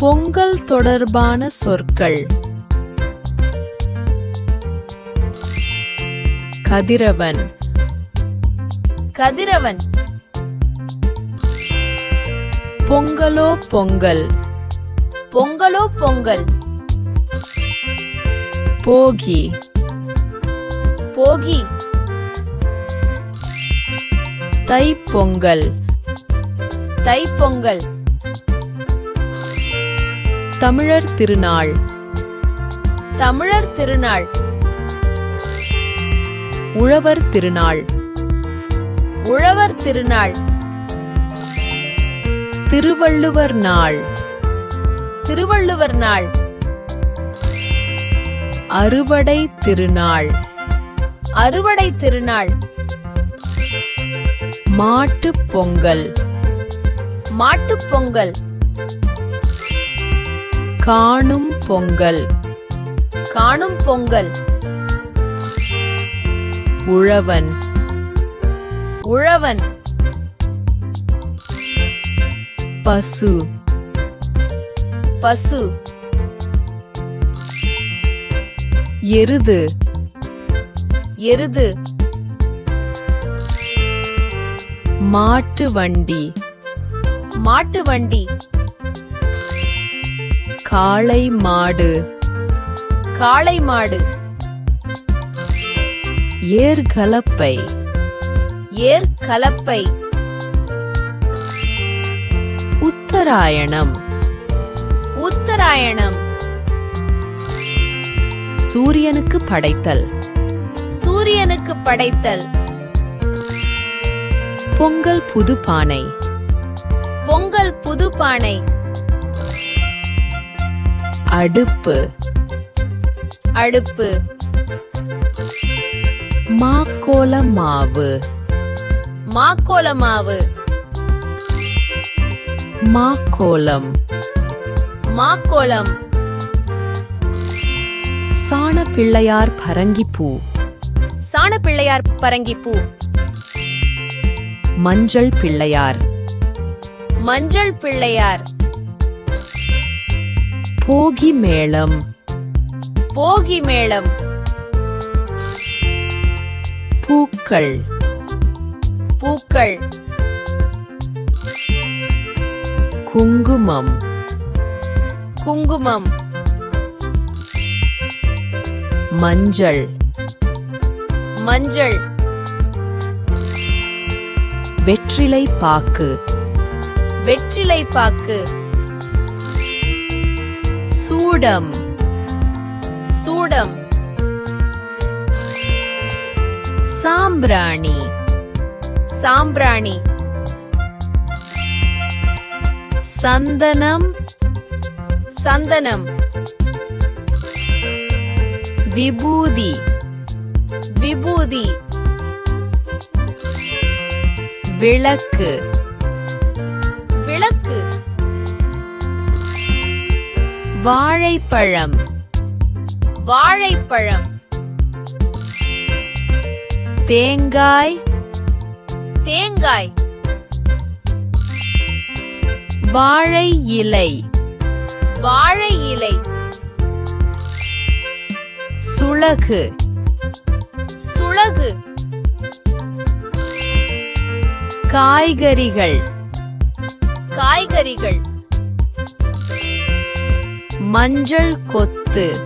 பொங்கல் தொடர்பான சொற்கள். கதிரவன். கதிரவன். பொங்கலோ பொங்கல். பொங்கலோ பொங்கல். போகி. போகி. தைப்பொங்கல். தைப்பொங்கல். தமிழர் திருநாள். தமிழர் திருநாள். உழவர் திருநாள். உழவர் திருநாள். திருவள்ளுவர் நாள். திருவள்ளுவர் நாள். அறுவடை திருநாள். அறுவடை திருநாள். மாட்டுப் பொங்கல். மாட்டுப் பொங்கல். காணும் பொங்கல். காணும் பொங்கல். உழவன். உழவன். பசு. பசு. எருது. எருது. மாட்டு வண்டி. மாட்டு வண்டி. காளை மாடு. காளை மாடு. ஏர்கலப்பை. ஏர் கலப்பை உத்தராயணம். உத்தராயணம். சூரியனுக்கு படைத்தல். சூரியனுக்கு படைத்தல். பொங்கல் புது பானை பொங்கல் புது பானை அடுப்பு. அடுப்பு. மாக்கோல மாவு. மாக்கோல மாவு. மாக்கோலம் மாக்கோலம் சாண பிள்ளையார் பரங்கிப்பூ சாண பிள்ளையார் பரங்கிப்பூ மஞ்சள் பிள்ளையார். மஞ்சள் பிள்ளையார். போகி மேளம். போகி மேளம். பூக்கள். பூக்கள். குங்குமம். குங்குமம். மஞ்சள். மஞ்சள். வெற்றிலை பாக்கு. வெற்றிலை பாக்கு. சூடம். சூடம். சாம்பிராணி. சாம்பிராணி. சந்தனம். சந்தனம். விபூதி. விபூதி. விளக்கு. விளக்கு வாழைப்பழம். வாழைப்பழம். தேங்காய். தேங்காய். வாழை இலை. வாழை இலை. சுளகு சுளகு காய்கறிகள். காய்கறிகள். மஞ்சள் கொத்து.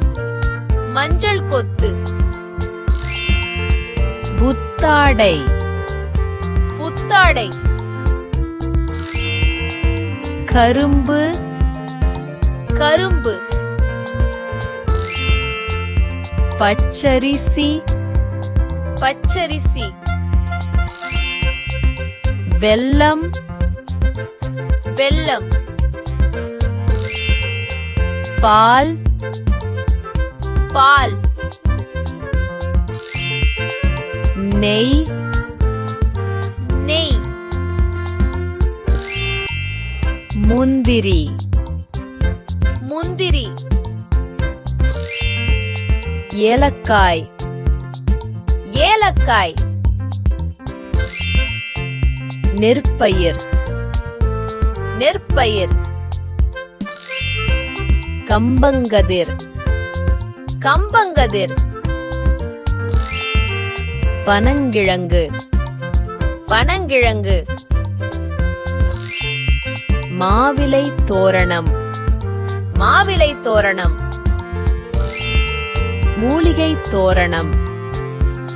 மஞ்சள் கொத்து. புத்தாடை. புத்தாடை. கரும்பு. கரும்பு. பச்சரிசி. பச்சரிசி. வெல்லம். வெல்லம். பால். பால். நெய். நெய். முந்திரி. முந்திரி. ஏலக்காய். ஏலக்காய். நெற்பயிர். நெற்பயிர். கம்பங்கதிர். கம்பங்கதிர். பனங்கிழங்கு. பனங்கிழங்கு. மாவிலை தோரணம். மாவிலை தோரணம். மூலிகை தோரணம்.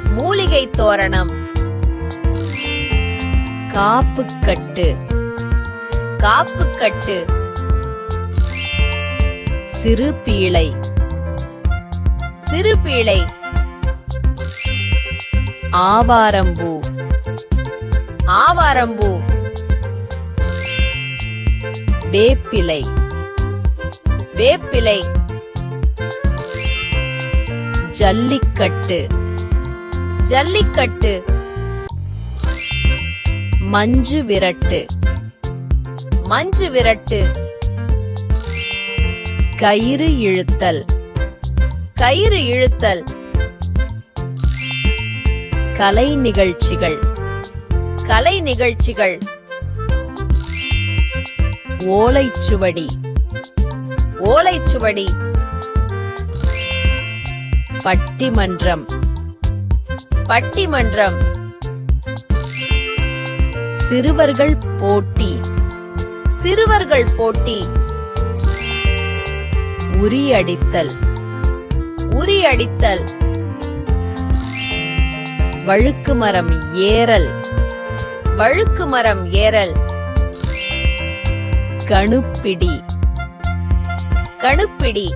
மூலிகை தோரணம். காப்புக்கட்டு. காப்புக்கட்டு. சிறு பீளை சிறுபீளை ஆவாரம்பூ. ஆவாரம்பூ. வேப்பிலை. வேப்பிலை. ஜல்லிக்கட்டு. ஜல்லிக்கட்டு. மஞ்சு விரட்டு. மஞ்சு விரட்டு. கயிறு இழுத்தல். கயிறு இழுத்தல். கலை நிகழ்ச்சிகள். கலை நிகழ்ச்சிகள். ஓலைச்சுவடி ஓலைச்சுவடி பட்டிமன்றம். பட்டிமன்றம். சிறுவர்கள் போட்டி. சிறுவர்கள் போட்டி. உரியடித்தல். உரியடித்தல். வழுக்கு மரம் ஏறல். வழுக்கு மரம் ஏறல். கணுப்பிடி. கணுப்பிடி.